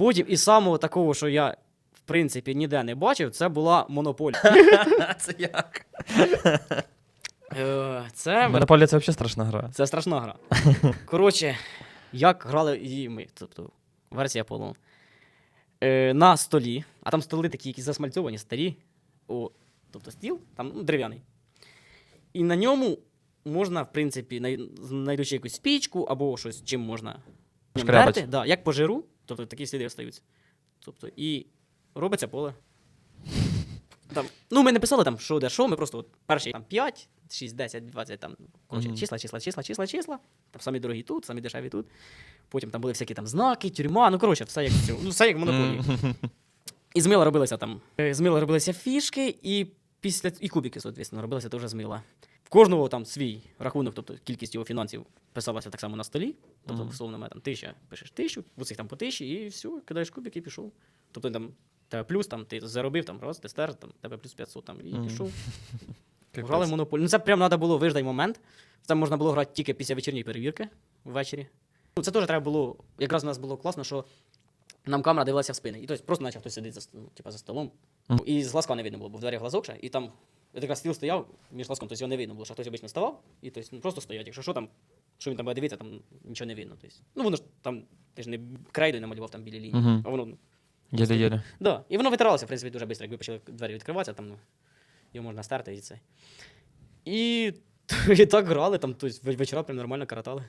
Потім і самого такого, що я в принципі ніде не бачив, це була монополія. Це як? Е, Це, Монополія це взагалі страшна гра. це страшна гра. Коротше, як грали її ми, тобто версія полон. Е, на столі, а там столи такі, які засмальцьовані, старі. О, тобто стіл, там ну, дерев'яний. І на ньому можна, в принципі, най- знайдучи якусь спічку або щось, чим можна ним Шкрябать. терти, да, як по жиру, тобто такі сліди остаються. Тобто, і робиться поле. Там, ну, ми не писали там, що де що, ми просто от, перші там 5, 6, 10, 20, там, коротше, Мгм. числа, числа, числа, числа, числа. Там самі дорогі тут, самі дешеві тут. Потім там були всякі там знаки, тюрма, ну коротше, все як в ну, все як монополії. І з мила робилися там. е, З мила робилися фішки, і після і кубики, соответственно, робилися теж з мила. Кожного там свій рахунок, тобто кількість його фінансів писалася так само на столі. Тобто, условно, мене там тисяча, пишеш тисячу, цих там по тисячі, і все, кидаєш кубики і пішов. Тобто там тебе плюс, там, ти заробив, там, раз, ти стер, там, тебе плюс 500 там, і Мгм. пішов. Капець. Грали монополію. Ну це прям треба було виждай момент. Це можна було грати тільки після вечірньої перевірки ввечері. Ну, це теж треба було. Якраз у нас було класно, що нам камера дивилася в спини. І тобто просто наче хтось сидить за, ну, типа, за столом. Мгм. І з глазка не видно було, бо в дверях глазок ще, і там от якраз стіл стояв між глазком, тобто його не видно було, що хтось обично ставав, і тобто, ну, просто стоять. Якщо що там, що він там буде дивитися, там нічого не видно. Тобто, ну воно ж там, ти ж не крейдою намалював там білі лінії, Мгм. а воно ну, Єле-єле. Да. І воно витиралося, в принципі, дуже швидко, якби почали двері відкриватися, там ну, його можна стерти і це. І, і так грали, там, тобто, вечора прям нормально каратали.